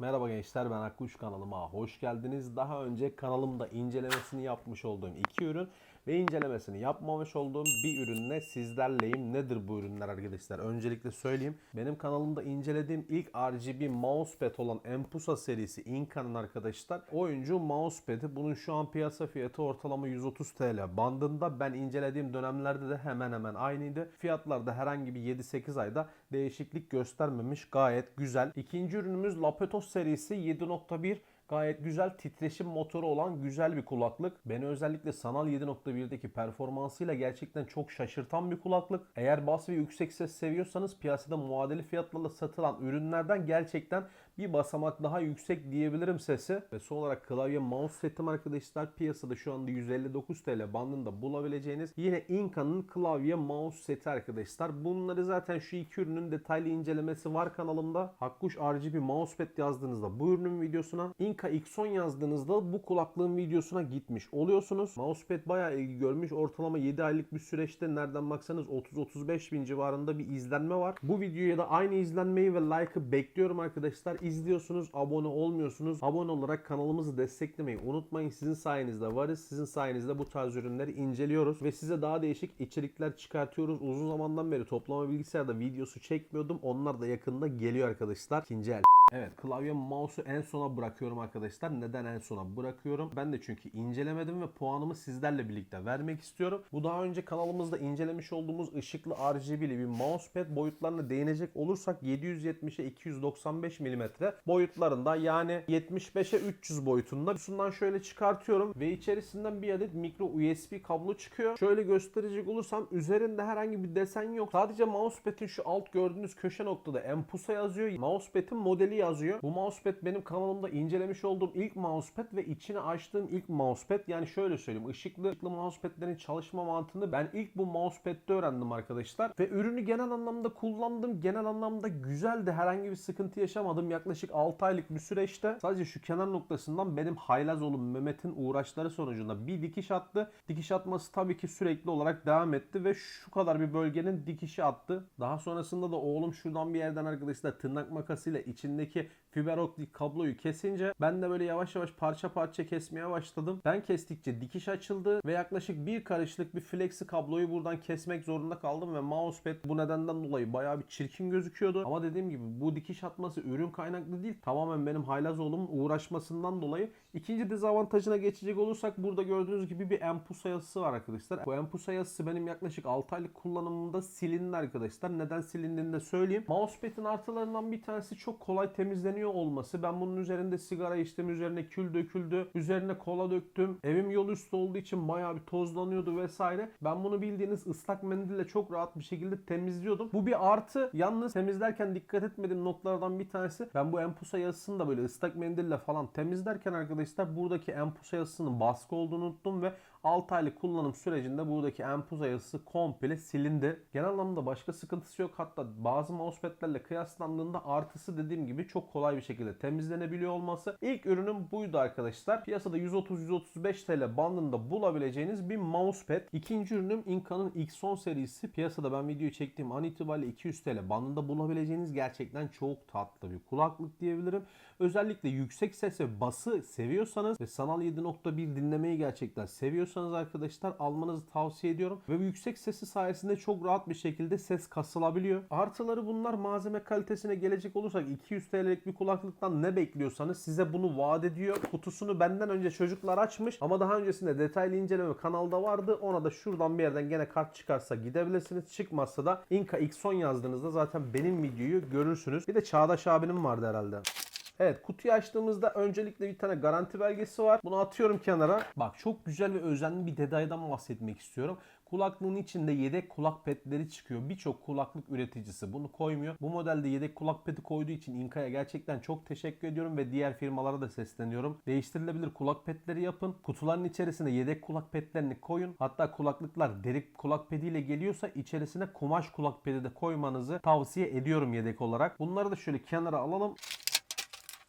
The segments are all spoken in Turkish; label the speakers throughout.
Speaker 1: Merhaba gençler ben Akkuş kanalıma hoş geldiniz. Daha önce kanalımda incelemesini yapmış olduğum iki ürün ve incelemesini yapmamış olduğum bir ürünle sizlerleyim. Nedir bu ürünler arkadaşlar? Öncelikle söyleyeyim. Benim kanalımda incelediğim ilk RGB mousepad olan Empusa serisi Inca'nın arkadaşlar. Oyuncu mousepad'i. Bunun şu an piyasa fiyatı ortalama 130 TL bandında. Ben incelediğim dönemlerde de hemen hemen aynıydı. Fiyatlarda herhangi bir 7-8 ayda değişiklik göstermemiş. Gayet güzel. İkinci ürünümüz Lapetos serisi 7.1 Gayet güzel titreşim motoru olan güzel bir kulaklık. Beni özellikle sanal 7.1'deki performansıyla gerçekten çok şaşırtan bir kulaklık. Eğer bas ve yüksek ses seviyorsanız piyasada muadili fiyatlarla satılan ürünlerden gerçekten bir basamak daha yüksek diyebilirim sesi. Ve son olarak klavye mouse setim arkadaşlar piyasada şu anda 159 TL bandında bulabileceğiniz yine Inca'nın klavye mouse seti arkadaşlar. Bunları zaten şu iki ürünün detaylı incelemesi var kanalımda. Hakkuş RGB mousepad yazdığınızda bu ürünün videosuna Inca X10 yazdığınızda bu kulaklığın videosuna gitmiş oluyorsunuz. Mousepad bayağı ilgi görmüş. Ortalama 7 aylık bir süreçte nereden baksanız 30-35 bin civarında bir izlenme var. Bu videoya da aynı izlenmeyi ve like'ı bekliyorum arkadaşlar. İzliyorsunuz, abone olmuyorsunuz. Abone olarak kanalımızı desteklemeyi unutmayın. Sizin sayenizde varız. Sizin sayenizde bu tarz ürünleri inceliyoruz ve size daha değişik içerikler çıkartıyoruz. Uzun zamandan beri toplama bilgisayarda videosu çekmiyordum. Onlar da yakında geliyor arkadaşlar. İkinci el. Evet klavye mouse'u en sona bırakıyorum arkadaşlar. Neden en sona bırakıyorum? Ben de çünkü incelemedim ve puanımı sizlerle birlikte vermek istiyorum. Bu daha önce kanalımızda incelemiş olduğumuz ışıklı RGB'li bir mousepad boyutlarına değinecek olursak 770'e 295 mm boyutlarında yani 75'e 300 boyutunda. Şundan şöyle çıkartıyorum ve içerisinden bir adet micro USB kablo çıkıyor. Şöyle gösterecek olursam üzerinde herhangi bir desen yok. Sadece mousepad'in şu alt gördüğünüz köşe noktada Empusa yazıyor. Mousepad'in modeli yazıyor. Bu mousepad benim kanalımda incelemiş olduğum ilk mousepad ve içine açtığım ilk mousepad. Yani şöyle söyleyeyim. ışıklı, ışıklı mousepadlerin çalışma mantığını ben ilk bu mousepad'de öğrendim arkadaşlar. Ve ürünü genel anlamda kullandım. Genel anlamda güzeldi. Herhangi bir sıkıntı yaşamadım. Yaklaşık 6 aylık bir süreçte sadece şu kenar noktasından benim haylaz oğlum Mehmet'in uğraşları sonucunda bir dikiş attı. Dikiş atması tabii ki sürekli olarak devam etti ve şu kadar bir bölgenin dikişi attı. Daha sonrasında da oğlum şuradan bir yerden arkadaşlar tırnak makasıyla içindeki fiber optik kabloyu kesince ben de böyle yavaş yavaş parça parça kesmeye başladım. Ben kestikçe dikiş açıldı ve yaklaşık bir karışlık bir flexi kabloyu buradan kesmek zorunda kaldım ve mousepad bu nedenden dolayı bayağı bir çirkin gözüküyordu. Ama dediğim gibi bu dikiş atması ürün kaynaklı değil. Tamamen benim haylaz oğlumun uğraşmasından dolayı. İkinci dezavantajına geçecek olursak burada gördüğünüz gibi bir Empusa yazısı var arkadaşlar. Bu Empusa yazısı benim yaklaşık 6 aylık kullanımımda silindi arkadaşlar. Neden silindiğini de söyleyeyim. Mousepad'in artılarından bir tanesi çok kolay temizleniyor olması. Ben bunun üzerinde sigara içtim, üzerine kül döküldü, üzerine kola döktüm. Evim yol üstü olduğu için bayağı bir tozlanıyordu vesaire. Ben bunu bildiğiniz ıslak mendille çok rahat bir şekilde temizliyordum. Bu bir artı. Yalnız temizlerken dikkat etmediğim notlardan bir tanesi. Ben bu Empusa yazısını da böyle ıslak mendille falan temizlerken arkadaşlar buradaki Empusa yazısının baskı olduğunu unuttum ve 6 aylık kullanım sürecinde buradaki Empusa yazısı komple silindi. Genel anlamda başka sıkıntısı yok. Hatta bazı mousepad'lerle kıyaslandığında artısı dediğim gibi çok kolay bir şekilde temizlenebiliyor olması. İlk ürünüm buydu arkadaşlar. Piyasada 130-135 TL bandında bulabileceğiniz bir mousepad. İkinci ürünüm Inca'nın X10 serisi. Piyasada ben videoyu çektiğim an itibariyle 200 TL bandında bulabileceğiniz gerçekten çok tatlı bir kulaklık diyebilirim. Özellikle yüksek ses ve bası seviyorsanız ve sanal 7.1 dinlemeyi gerçekten seviyorsanız arkadaşlar almanızı tavsiye ediyorum. Ve bu yüksek sesi sayesinde çok rahat bir şekilde ses kasılabiliyor. Artıları bunlar malzeme kalitesine gelecek olursak 200 TL'lik bir kulaklıktan ne bekliyorsanız size bunu vaat ediyor. Kutusunu benden önce çocuklar açmış ama daha öncesinde detaylı inceleme kanalda vardı. Ona da şuradan bir yerden gene kart çıkarsa gidebilirsiniz. Çıkmazsa da Inca X10 yazdığınızda zaten benim videoyu görürsünüz. Bir de Çağdaş abinin vardı herhalde. Evet kutuyu açtığımızda öncelikle bir tane garanti belgesi var. Bunu atıyorum kenara. Bak çok güzel ve özenli bir detaydan bahsetmek istiyorum. Kulaklığın içinde yedek kulak petleri çıkıyor. Birçok kulaklık üreticisi bunu koymuyor. Bu modelde yedek kulak peti koyduğu için Inca'ya gerçekten çok teşekkür ediyorum ve diğer firmalara da sesleniyorum. Değiştirilebilir kulak petleri yapın. Kutuların içerisine yedek kulak petlerini koyun. Hatta kulaklıklar deri kulak pediyle geliyorsa içerisine kumaş kulak pedi de koymanızı tavsiye ediyorum yedek olarak. Bunları da şöyle kenara alalım.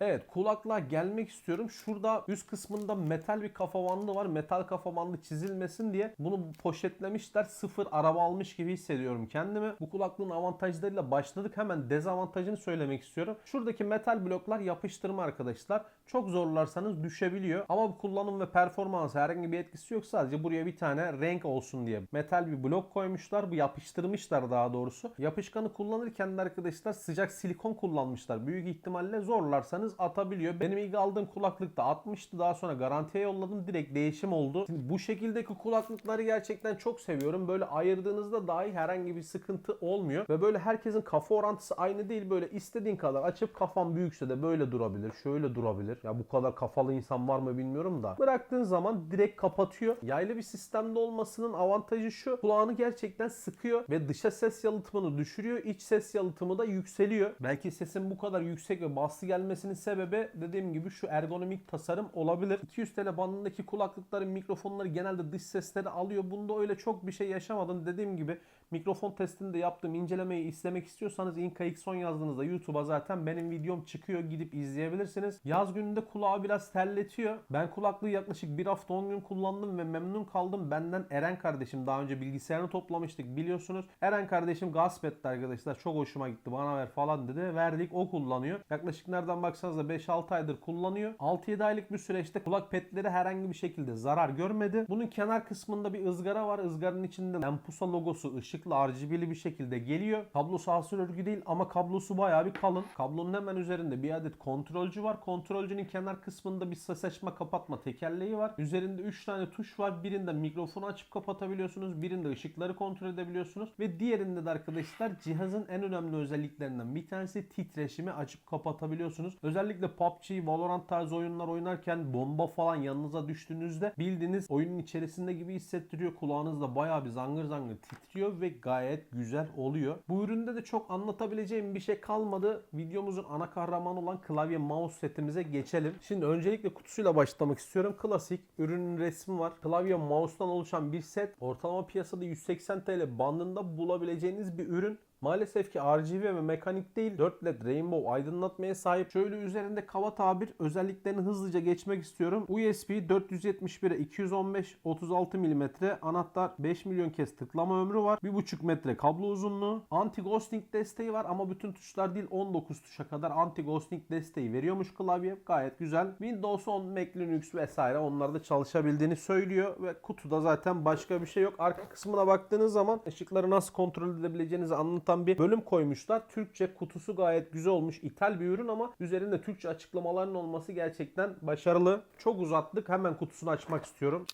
Speaker 1: Evet kulaklığa gelmek istiyorum. Şurada üst kısmında metal bir kafa var. Metal kafa çizilmesin diye bunu poşetlemişler. Sıfır araba almış gibi hissediyorum kendimi. Bu kulaklığın avantajlarıyla başladık. Hemen dezavantajını söylemek istiyorum. Şuradaki metal bloklar yapıştırma arkadaşlar. Çok zorlarsanız düşebiliyor. Ama bu kullanım ve performans herhangi bir etkisi yok. Sadece buraya bir tane renk olsun diye metal bir blok koymuşlar. Bu yapıştırmışlar daha doğrusu. Yapışkanı kullanırken de arkadaşlar sıcak silikon kullanmışlar. Büyük ihtimalle zorlarsanız atabiliyor. Benim ilk aldığım kulaklık da 60'tı. Daha sonra garantiye yolladım. Direkt değişim oldu. Şimdi bu şekildeki kulaklıkları gerçekten çok seviyorum. Böyle ayırdığınızda dahi herhangi bir sıkıntı olmuyor. Ve böyle herkesin kafa orantısı aynı değil. Böyle istediğin kadar açıp kafan büyükse de böyle durabilir. Şöyle durabilir. Ya bu kadar kafalı insan var mı bilmiyorum da. Bıraktığın zaman direkt kapatıyor. Yaylı bir sistemde olmasının avantajı şu. Kulağını gerçekten sıkıyor ve dışa ses yalıtımını düşürüyor. İç ses yalıtımı da yükseliyor. Belki sesin bu kadar yüksek ve bası gelmesinin sebebi dediğim gibi şu ergonomik tasarım olabilir. 200 TL bandındaki kulaklıkların mikrofonları genelde dış sesleri alıyor. Bunda öyle çok bir şey yaşamadım. Dediğim gibi mikrofon testinde yaptığım incelemeyi izlemek istiyorsanız Inka X10 yazdığınızda YouTube'a zaten benim videom çıkıyor. Gidip izleyebilirsiniz. Yaz gününde kulağı biraz terletiyor. Ben kulaklığı yaklaşık bir hafta 10 gün kullandım ve memnun kaldım. Benden Eren kardeşim daha önce bilgisayarını toplamıştık biliyorsunuz. Eren kardeşim gasp etti arkadaşlar. Çok hoşuma gitti bana ver falan dedi. Verdik o kullanıyor. Yaklaşık nereden baksanız da 5-6 aydır kullanıyor. 6-7 aylık bir süreçte kulak petleri herhangi bir şekilde zarar görmedi. Bunun kenar kısmında bir ızgara var. Izgaranın içinde Lampusa logosu ışıklı RGB'li bir şekilde geliyor. Kablosu hasır örgü değil ama kablosu bayağı bir kalın. Kablonun hemen üzerinde bir adet kontrolcü var. Kontrolcünün kenar kısmında bir ses açma kapatma tekerleği var. Üzerinde 3 tane tuş var. Birinde mikrofonu açıp kapatabiliyorsunuz. Birinde ışıkları kontrol edebiliyorsunuz. Ve diğerinde de arkadaşlar cihazın en önemli özelliklerinden bir tanesi titreşimi açıp kapatabiliyorsunuz. Özellikle PUBG, Valorant tarzı oyunlar oynarken bomba falan yanınıza düştüğünüzde bildiğiniz oyunun içerisinde gibi hissettiriyor. Kulağınızda bayağı bir zangır zangır titriyor ve gayet güzel oluyor. Bu üründe de çok anlatabileceğim bir şey kalmadı. Videomuzun ana kahramanı olan klavye mouse setimize geçelim. Şimdi öncelikle kutusuyla başlamak istiyorum. Klasik ürünün resmi var. Klavye mouse'tan oluşan bir set. Ortalama piyasada 180 TL bandında bulabileceğiniz bir ürün. Maalesef ki RGB ve mekanik değil 4 led rainbow aydınlatmaya sahip. Şöyle üzerinde kaba tabir özelliklerini hızlıca geçmek istiyorum. USB 471'e 215 36 mm anahtar 5 milyon kez tıklama ömrü var. 1.5 metre kablo uzunluğu. Anti ghosting desteği var ama bütün tuşlar değil 19 tuşa kadar anti ghosting desteği veriyormuş klavye. Gayet güzel. Windows 10, Mac Linux vesaire onlarda çalışabildiğini söylüyor ve kutuda zaten başka bir şey yok. Arka kısmına baktığınız zaman ışıkları nasıl kontrol edebileceğinizi anlatan bir bölüm koymuşlar. Türkçe kutusu gayet güzel olmuş. İthal bir ürün ama üzerinde Türkçe açıklamaların olması gerçekten başarılı. Çok uzattık. Hemen kutusunu açmak istiyorum.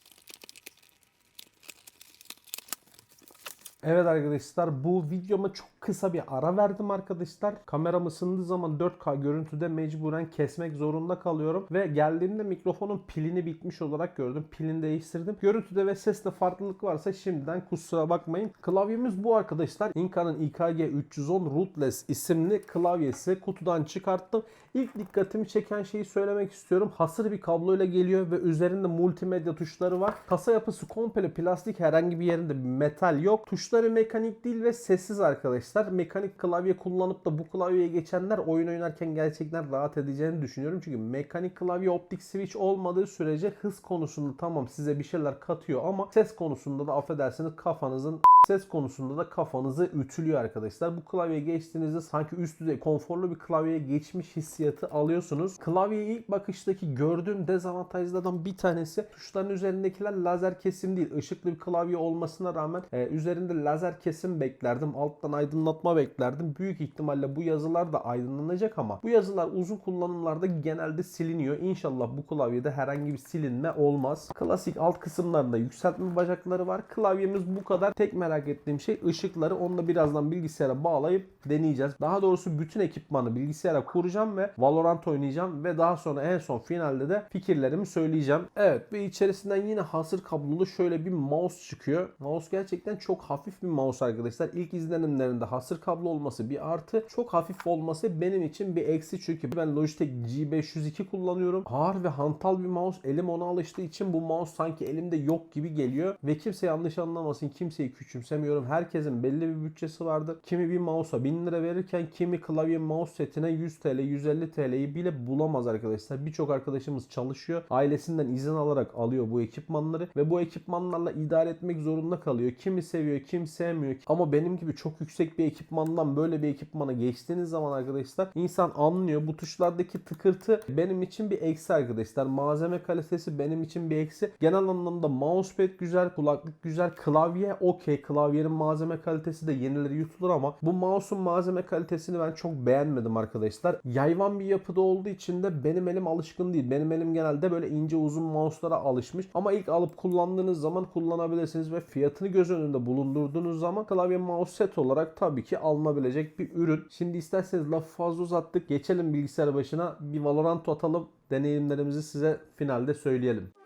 Speaker 1: Evet arkadaşlar bu videoma çok kısa bir ara verdim arkadaşlar. Kameram ısındığı zaman 4K görüntüde mecburen kesmek zorunda kalıyorum. Ve geldiğimde mikrofonun pilini bitmiş olarak gördüm. Pilini değiştirdim. Görüntüde ve seste farklılık varsa şimdiden kusura bakmayın. Klavyemiz bu arkadaşlar. Inka'nın IKG 310 Rootless isimli klavyesi kutudan çıkarttım. İlk dikkatimi çeken şeyi söylemek istiyorum. Hasır bir kabloyla geliyor ve üzerinde multimedya tuşları var. Kasa yapısı komple plastik herhangi bir yerinde metal yok. Tuşları mekanik değil ve sessiz arkadaşlar. Mekanik klavye kullanıp da bu klavyeye geçenler oyun oynarken gerçekten rahat edeceğini düşünüyorum. Çünkü mekanik klavye optik switch olmadığı sürece hız konusunda tamam size bir şeyler katıyor ama ses konusunda da affedersiniz kafanızın ses konusunda da kafanızı ütülüyor arkadaşlar. Bu klavyeye geçtiğinizde sanki üst düzey konforlu bir klavyeye geçmiş hissiyatı alıyorsunuz. Klavyeyi ilk bakıştaki gördüğüm dezavantajlardan bir tanesi tuşların üzerindekiler lazer kesim değil. Işıklı bir klavye olmasına rağmen e, üzerinde lazer kesim beklerdim. Alttan aydınlatma beklerdim. Büyük ihtimalle bu yazılar da aydınlanacak ama bu yazılar uzun kullanımlarda genelde siliniyor. İnşallah bu klavyede herhangi bir silinme olmaz. Klasik alt kısımlarında yükseltme bacakları var. Klavyemiz bu kadar. Tek merak ettiğim şey ışıkları. Onu da birazdan bilgisayara bağlayıp deneyeceğiz. Daha doğrusu bütün ekipmanı bilgisayara kuracağım ve Valorant oynayacağım ve daha sonra en son finalde de fikirlerimi söyleyeceğim. Evet ve içerisinden yine hasır kablolu şöyle bir mouse çıkıyor. Mouse gerçekten çok hafif bir mouse arkadaşlar. İlk izlenimlerinde hasır kablo olması bir artı. Çok hafif olması benim için bir eksi çünkü ben Logitech G502 kullanıyorum. Ağır ve hantal bir mouse. Elim ona alıştığı için bu mouse sanki elimde yok gibi geliyor. Ve kimse yanlış anlamasın, kimseyi küçümsemesin küçümsemiyorum. Herkesin belli bir bütçesi vardır. Kimi bir mouse'a 1000 lira verirken kimi klavye mouse setine 100 TL, 150 TL'yi bile bulamaz arkadaşlar. Birçok arkadaşımız çalışıyor. Ailesinden izin alarak alıyor bu ekipmanları ve bu ekipmanlarla idare etmek zorunda kalıyor. Kimi seviyor, kim sevmiyor. Ama benim gibi çok yüksek bir ekipmandan böyle bir ekipmana geçtiğiniz zaman arkadaşlar insan anlıyor. Bu tuşlardaki tıkırtı benim için bir eksi arkadaşlar. Malzeme kalitesi benim için bir eksi. Genel anlamda mousepad güzel, kulaklık güzel, klavye okey. Klavyenin malzeme kalitesi de yenileri yutulur ama bu mouse'un malzeme kalitesini ben çok beğenmedim arkadaşlar. Yayvan bir yapıda olduğu için de benim elim alışkın değil. Benim elim genelde böyle ince uzun mouse'lara alışmış. Ama ilk alıp kullandığınız zaman kullanabilirsiniz ve fiyatını göz önünde bulundurduğunuz zaman klavye mouse set olarak tabii ki alınabilecek bir ürün. Şimdi isterseniz lafı fazla uzattık. Geçelim bilgisayar başına. Bir Valorant atalım. Deneyimlerimizi size finalde söyleyelim.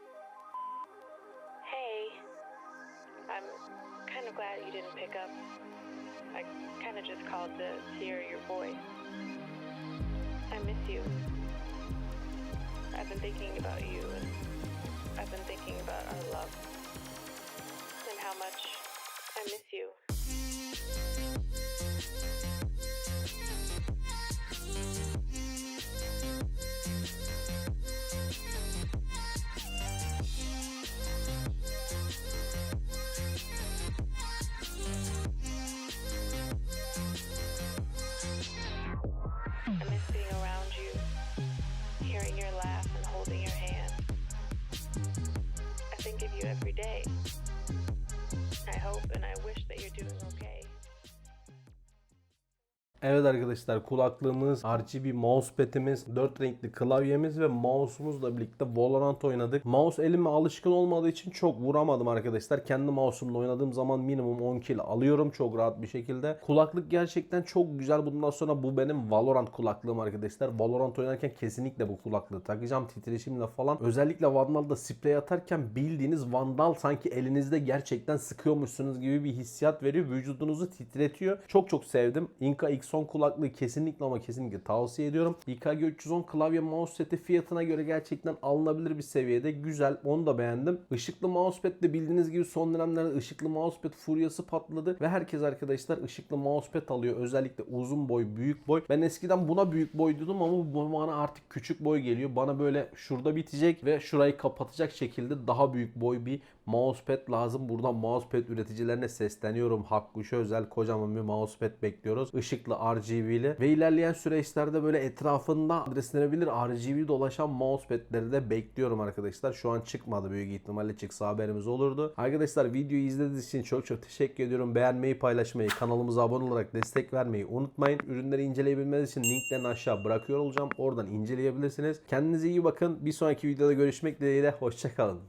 Speaker 1: Evet arkadaşlar kulaklığımız, RGB mousepad'imiz, 4 renkli klavyemiz ve mouse'umuzla birlikte Valorant oynadık. Mouse elime alışkın olmadığı için çok vuramadım arkadaşlar. Kendi mouse'umla oynadığım zaman minimum 10 kill alıyorum çok rahat bir şekilde. Kulaklık gerçekten çok güzel. Bundan sonra bu benim Valorant kulaklığım arkadaşlar. Valorant oynarken kesinlikle bu kulaklığı takacağım titreşimle falan. Özellikle Vandal'da sprey atarken bildiğiniz Vandal sanki elinizde gerçekten sıkıyormuşsunuz gibi bir hissiyat veriyor. Vücudunuzu titretiyor. Çok çok sevdim. Inka X10 kulaklığı kesinlikle ama kesinlikle tavsiye ediyorum. İKG 310 klavye mouse seti fiyatına göre gerçekten alınabilir bir seviyede. Güzel. Onu da beğendim. Işıklı mousepad de bildiğiniz gibi son dönemlerde ışıklı mousepad furyası patladı ve herkes arkadaşlar ışıklı mousepad alıyor. Özellikle uzun boy, büyük boy. Ben eskiden buna büyük boy diyordum ama bu bana artık küçük boy geliyor. Bana böyle şurada bitecek ve şurayı kapatacak şekilde daha büyük boy bir mousepad lazım. Buradan mousepad üreticilerine sesleniyorum. Hakkuş'a özel kocaman bir mousepad bekliyoruz. Işıklı RGB'li ve ilerleyen süreçlerde böyle etrafında adreslenebilir RGB dolaşan mousepad'leri de bekliyorum arkadaşlar. Şu an çıkmadı büyük ihtimalle çıksa haberimiz olurdu. Arkadaşlar videoyu izlediğiniz için çok çok teşekkür ediyorum. Beğenmeyi, paylaşmayı, kanalımıza abone olarak destek vermeyi unutmayın. Ürünleri inceleyebilmeniz için linklerini aşağı bırakıyor olacağım. Oradan inceleyebilirsiniz. Kendinize iyi bakın. Bir sonraki videoda görüşmek dileğiyle. Hoşçakalın.